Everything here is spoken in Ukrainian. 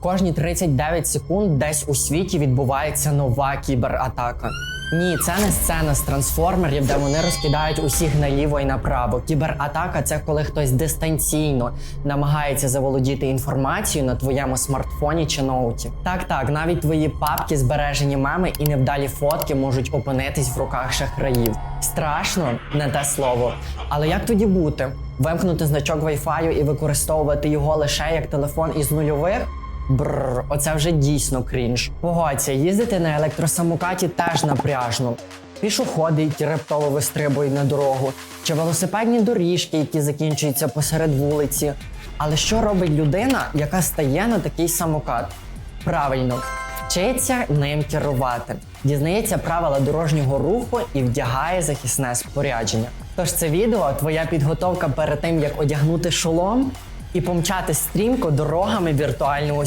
Кожні 39 секунд десь у світі відбувається нова кібератака. Ні, це не сцена з трансформерів, де вони розкидають усіх наліво і направо. Кібератака це коли хтось дистанційно намагається заволодіти інформацією на твоєму смартфоні чи ноуті. Так, так, навіть твої папки, збережені меми і невдалі фотки можуть опинитись в руках шахраїв. Страшно, не те слово. Але як тоді бути? Вимкнути значок Wi-Fi і використовувати його лише як телефон із нульових? Бррр, оце вже дійсно крінж. Погодься, їздити на електросамокаті теж напряжно. Пішоходи, які раптово вистрибують на дорогу, чи велосипедні доріжки, які закінчуються посеред вулиці. Але що робить людина, яка стає на такий самокат? Правильно, вчиться ним керувати, дізнається правила дорожнього руху і вдягає захисне спорядження. Тож це відео твоя підготовка перед тим, як одягнути шолом і помчати стрімко дорогами віртуального